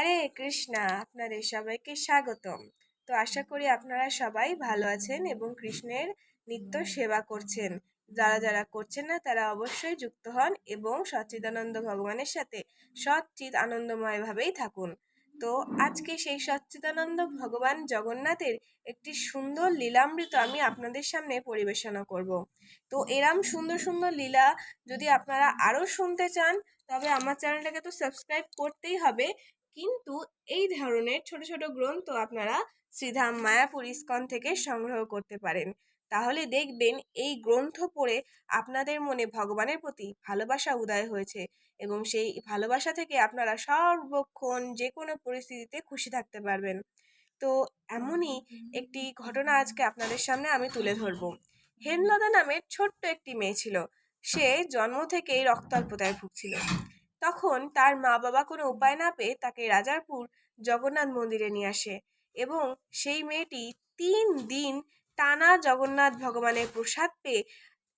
হরে কৃষ্ণা, আপনাদের সবাইকে স্বাগতম। তো আশা করি আপনারা সবাই ভালো আছেন এবং কৃষ্ণের নিত্য সেবা করছেন। যারা যারা করছেন না, তারা অবশ্যই যুক্ত হন এবং সচ্চিদানন্দ ভগবানের সাথে সচ্চিত আনন্দময়ভাবেই থাকুন। তো আজকে সেই সচ্চিদানন্দ ভগবান জগন্নাথের একটি সুন্দর লীলামৃত আমি আপনাদের সামনে পরিবেশনা করব। তো এরম সুন্দর সুন্দর লীলা যদি আপনারা আরও শুনতে চান, তবে আমার চ্যানেলটাকে তো সাবস্ক্রাইব করতেই হবে। কিন্তু এই ধরনের ছোট ছোট গ্রন্থ আপনারা শ্রীধাম মায়াপুর ইস্কন থেকে সংগ্রহ করতে পারেন। তাহলে দেখবেন এই গ্রন্থ পড়ে আপনাদের মনে ভগবানের প্রতি ভালোবাসা উদয় হয়েছে এবং সেই ভালোবাসা থেকে আপনারা সর্বক্ষণ যে কোনো পরিস্থিতিতে খুশি থাকতে পারবেন। তো এমনই একটি ঘটনা আজকে আপনাদের সামনে আমি তুলে ধরব। হেমলতা নামের ছোট্ট একটি মেয়ে ছিল। সে জন্ম থেকেই রক্তাল্পতায় ভুগছিল। তখন তার মা বাবা কোনো উপায় না পেয়ে তাকে রাজারপুর জগন্নাথ মন্দিরে নিয়ে আসে এবং সেই মেয়েটি তিন দিন টানা জগন্নাথ ভগবানের প্রসাদ পেয়ে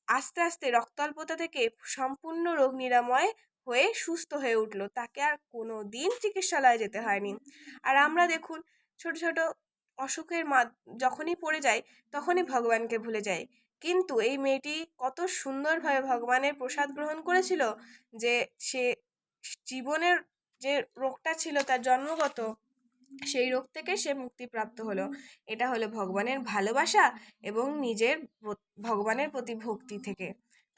আস্তে আস্তে রক্তাল্পতা থেকে সম্পূর্ণ রোগ নিরাময় হয়ে সুস্থ হয়ে উঠল। তাকে আর কোনো দিন চিকিৎসালয়ে যেতে হয়নি। আর আমরা দেখুন, ছোট ছোট অসুখের মা, যখনই পড়ে যায় তখনই ভগবানকে ভুলে যায় কিন্তু এই মেয়েটি কত সুন্দরভাবে ভগবানের প্রসাদ গ্রহণ করেছিল যে সে জীবনের যে রোগটা ছিল তার জন্মগত, সেই রোগ থেকে সে মুক্তিপ্রাপ্ত হলো। এটা হলো ভগবানের ভালোবাসা এবং নিজের ভগবানের প্রতি ভক্তি থেকে।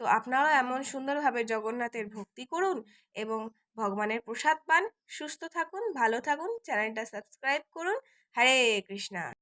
তো আপনারাও এমন সুন্দরভাবে জগন্নাথের ভক্তি করুন এবং ভগবানের প্রসাদ পান। সুস্থ থাকুন, ভালো থাকুন, চ্যানেলটা সাবস্ক্রাইব করুন। হরে কৃষ্ণা।